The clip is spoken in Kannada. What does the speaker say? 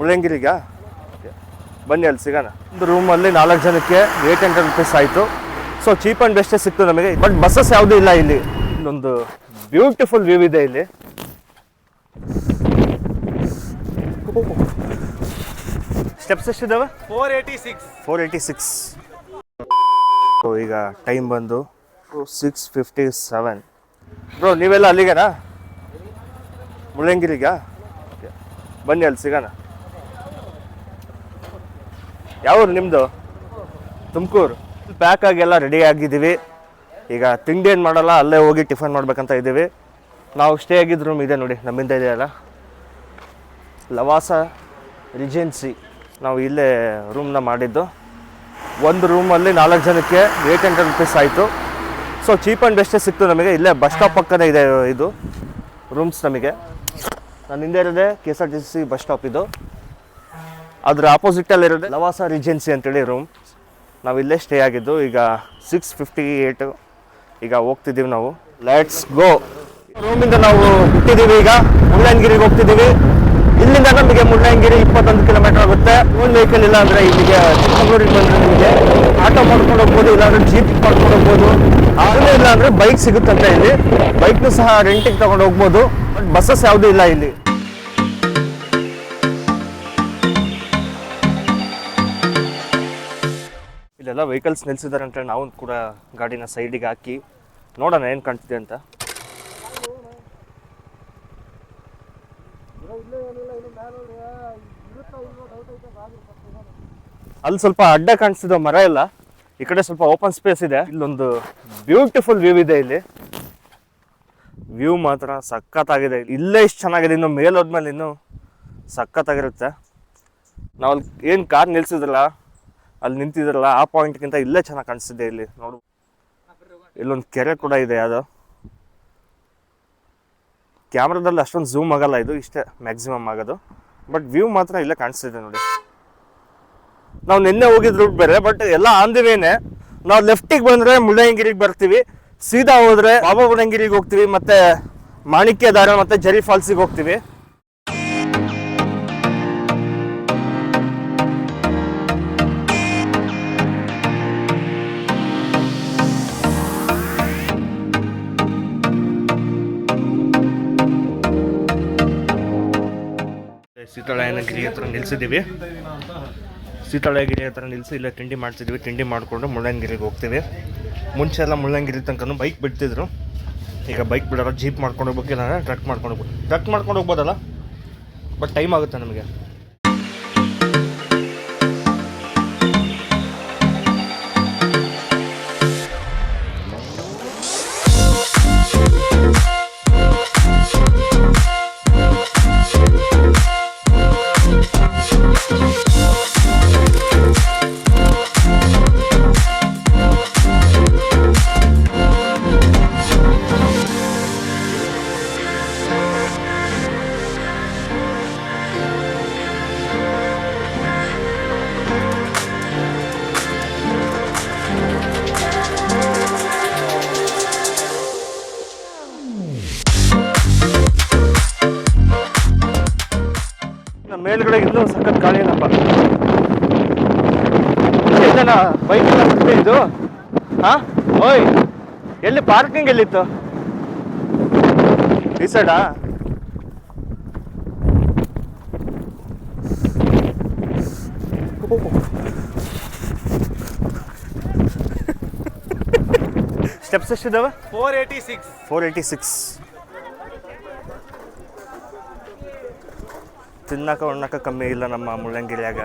ಮುಳ್ಳಂಗಿರಿಗ. ಬನ್ನಿ ಅಲ್ಲಿ ಸಿಗೋಣ. ಒಂದು ರೂಮಲ್ಲಿ ನಾಲ್ಕು ಜನಕ್ಕೆ ಏಟ್ ಹಂಡ್ರೆಡ್ ರುಪೀಸ್ ಆಯಿತು. ಸೊ ಚೀಪ್ ಆ್ಯಂಡ್ ಬೆಸ್ಟೇ ಸಿಕ್ತು ನಮಗೆ. ಬಟ್ ಬಸ್ಸಸ್ ಯಾವುದೂ ಇಲ್ಲ ಇಲ್ಲಿ. ಇಲ್ಲೊಂದು ಬ್ಯೂಟಿಫುಲ್ ವ್ಯೂ ಇದೆ ಇಲ್ಲಿ. Steps ಎಷ್ಟಿದಾವೆ? Four eighty six four eighty six ಈಗ ಟೈಮ್ ಬಂದು ಸಿಕ್ಸ್ ಫಿಫ್ಟಿ ಸೆವೆನ್ ಬ್ರೋ ನೀವೆಲ್ಲ ಅಲ್ಲಿಗೆನಾ? ಮುಳ್ಳಂಗಿರಿಗ? ಬನ್ನಿ ಅಲ್ಲಿ ಸಿಗೋಣ. ಯಾವ್ರು ನಿಮ್ಮದು ತುಮಕೂರು. ಪ್ಯಾಕ್ ಎಲ್ಲ ರೆಡಿ ಆಗಿದ್ದೀವಿ. ಈಗ ತಿಂಡಿ ಏನು ಮಾಡಲ್ಲ, ಅಲ್ಲೇ ಹೋಗಿ ಟಿಫನ್ ಮಾಡ್ಬೇಕಂತ ಇದ್ದೀವಿ. ನಾವು ಸ್ಟೇ ಆಗಿದ್ದ ರೂಮ್ ಇದೆ ನೋಡಿ, ನಮ್ಮಿಂದ ಇದೆಯಲ್ಲ ಲವಾಸ ರಿಜೆನ್ಸಿ ನಾವು ಇಲ್ಲೇ ರೂಮ್ನ ಮಾಡಿದ್ದು. ಒಂದು ರೂಮಲ್ಲಿ ನಾಲ್ಕು ಜನಕ್ಕೆ ಏಟ್ ಹಂಡ್ರೆಡ್ ರುಪೀಸ್ ಆಯಿತು. ಸೊ ಚೀಪ್ ಆ್ಯಂಡ್ ಬೆಸ್ಟೇ ಸಿಕ್ತು ನಮಗೆ. ಇಲ್ಲೇ ಬಸ್ ಸ್ಟಾಪ್ ಪಕ್ಕನೇ ಇದೆ ಇದು. ರೂಮ್ಸ್ ನಮಗೆ. ನಾನು ಹಿಂದೆ ಇರೋದೇ K S R T C bus stop ಇದು. ಅದ್ರ ಆಪೋಸಿಟಲ್ಲಿ ಇರೋದೇ ಲವಾಸ ರಿಜೆನ್ಸಿ ಅಂತೇಳಿ ರೂಮ್ ನಾವು ಇಲ್ಲೇ ಸ್ಟೇ ಆಗಿದ್ದು, ಈಗ ಸಿಕ್ಸ್ ಫಿಫ್ಟಿ ಏಯ್ಟು ಈಗ ಹೋಗ್ತಿದ್ದೀವಿ ನಾವು. ಲೆಟ್ಸ್ ಗೋ ರೂಮಿಂದ ನಾವು ಬಿಟ್ಟಿದ್ದೀವಿ ಈಗ. ಮುಳ್ಳಯ್ಯನಗಿರಿಗೆ ಹೋಗ್ತಿದ್ದೀವಿ. ಇಲ್ಲಿಂದ ನಮಗೆ ಮುಳ್ಳಯ್ಯನಗಿರಿ ಇಪ್ಪತ್ತೊಂದು ಕಿಲೋಮೀಟರ್ ಆಗುತ್ತೆ. ಓನ್ ವೆಹಿಕಲ್ ಇಲ್ಲ ಅಂದರೆ ಇಲ್ಲಿಗೆ ಚಿಕ್ಕಮಗಳೂರಿಗೆ ಬಂದರೆ ನಿಮಗೆ ಆಟೋ ಮಾಡ್ಕೊಂಡು ಹೋಗ್ಬೋದು, ಇಲ್ಲಾಂದ್ರೆ ಜೀಪ್ ಮಾಡ್ಕೊಂಡು ಹೋಗ್ಬೋದು. ಆಗಲೇ ಇಲ್ಲ ಅಂದರೆ ಬೈಕ್ ಸಿಗುತ್ತಂತೆ ಇಲ್ಲಿ. ಬೈಕ್ನು ಸಹ ರೆಂಟಿಗೆ ತಗೊಂಡು ಹೋಗ್ಬೋದು. ಬಟ್ ಬಸ್ಸಸ್ ಯಾವುದೂ ಇಲ್ಲ ಇಲ್ಲಿ. ಇಲ್ಲೆಲ್ಲ ವೆಹಿಕಲ್ಸ್ ನಿಲ್ಸಿದ್ದಾರೆ ಅಂತ ನಾವು ಕೂಡ ಗಾಡಿನ ಸೈಡಿಗೆ ಹಾಕಿ ನೋಡೋಣ ಏನು ಕಾಣ್ತಿದೆ ಅಂತ. ಅಲ್ಲಿ ಸ್ವಲ್ಪ ಅಡ್ಡ ಕಾಣಿಸ್ತಿದೆ, ಮರ ಎಲ್ಲ. ಈ ಕಡೆ ಸ್ವಲ್ಪ ಓಪನ್ ಸ್ಪೇಸ್ ಇದೆ. ಇಲ್ಲೊಂದು ಬ್ಯೂಟಿಫುಲ್ ವ್ಯೂ ಇದೆ ಇಲ್ಲಿ. ವ್ಯೂ ಮಾತ್ರ ಸಖತ್ತಾಗಿದೆ. ಇಲ್ಲೇ ಇಷ್ಟು ಚೆನ್ನಾಗಿದೆ. ಇನ್ನು ಮೇಲೆ ಹೋದ್ಮೇಲೆ ಇನ್ನು ಸಖತ್ತಾಗಿರುತ್ತೆ. ನಾವು ಅಲ್ಲಿ ಏನು ಕಾರ್ ನಿಲ್ಸಿದ್ರಲ್ಲ ಅಲ್ಲಿ ನಿಂತಿದ್ರಲ್ಲ, ಆ ಪಾಯಿಂಟ್ಗಿಂತ ಇಲ್ಲೇ ಚೆನ್ನಾಗಿ ಕಾಣಿಸ್ತಿದೆ ಇಲ್ಲಿ, ನೋಡು. ಇಲ್ಲೊಂದು ಕೆರೆ ಕೂಡ ಇದೆ, ಅದು. ಕ್ಯಾಮ್ರಾದಲ್ಲಿ ಅಷ್ಟೊಂದು ಝೂಮ್ ಆಗಲ್ಲ ಇದು, ಇಷ್ಟೇ ಮ್ಯಾಕ್ಸಿಮಮ್ ಆಗೋದು. ಬಟ್ ವ್ಯೂ ಮಾತ್ರ ಇಲ್ಲೇ ಕಾಣಿಸ್ತಿದೆ ನೋಡಿ. ನಾವು ನಿನ್ನೆ ಹೋಗಿದ್ ರೂಟ್ ಬೇರೆ ಬಟ್ ಎಲ್ಲ ಆನ್ ನಾವು ಲೆಫ್ಟಿಗೆ ಬಂದ್ರೆ ಮುಳ್ಳಯ್ಯನಗಿರಿಗೆ ಬರ್ತೀವಿ, ಸೀದಾ ಹೋದರೆ ಬಾಬಾ ಬುಡಂಗಿರಿಗೆ ಹೋಗ್ತೀವಿ, ಮತ್ತೆ ಮಾಣಿಕ್ಯ ದಾರ ಮತ್ತೆ ಜರಿ ಫಾಲ್ಸಿಗೆ ಹೋಗ್ತೀವಿ. ಸೀತಾಳಯ್ಯನಗಿರಿ ಹತ್ರ ನಿಲ್ಲಿಸಿದ್ದೀವಿ ಸೀತಾಳಗಿರಿ ಹತ್ರ ನಿಲ್ಲಿಸಿ ಇಲ್ಲ ತಿಂಡಿ ಮಾಡ್ತಿದ್ವಿ. ತಿಂಡಿ ಮಾಡಿಕೊಂಡು ಮುಳ್ಳಯ್ಯನಗಿರಿಗೆ ಹೋಗ್ತೀವಿ. ಮುಂಚೆ ಎಲ್ಲ ಮುಳ್ಳಯ್ಯನಗಿರಿ ತನಕ ಬೈಕ್ ಬಿಡ್ತಿದ್ರು. ಈಗ ಬೈಕ್ ಬಿಡೋಲ್ಲ ಜೀಪ್ ಮಾಡ್ಕೊಂಡು ಹೋಗ್ಬೇಕಿಲ್ಲ ಟ್ರಕ್ ಮಾಡ್ಕೊಂಡು ಹೋಗ್ಬೋದು. ಟ್ರಕ್ ಮಾಡ್ಕೊಂಡು ಹೋಗ್ಬೋದಲ್ಲ? ಬಟ್ ಟೈಮ್ ಆಗುತ್ತೆ ನಮಗೆ. ಮೇಲ್ಗಡೆ ಇನ್ನೂ ಸಖತ್ ಗಾಳಿ ಏನಪ್ಪ? ಎಲ್ಲನ ಬೈಕ್ ಎಲ್ಲ ಬಿಡ್ತೆ ಇದು? ಹಾ? ಓಯ್ ಎಲ್ಲಿ ಪಾರ್ಕಿಂಗ್ ಎಲ್ಲಿತ್ತು? ಈ ಸೈಡಾ steps ಎಷ್ಟಿದಾವೆ? Four eighty six four eighty six ತಿನ್ನಕ ಉಣ್ಣಕ ಕಮ್ಮಿ ಇಲ್ಲ ನಮ್ಮ ಮುಳ್ಳಂಗಿರಿಯಾಗ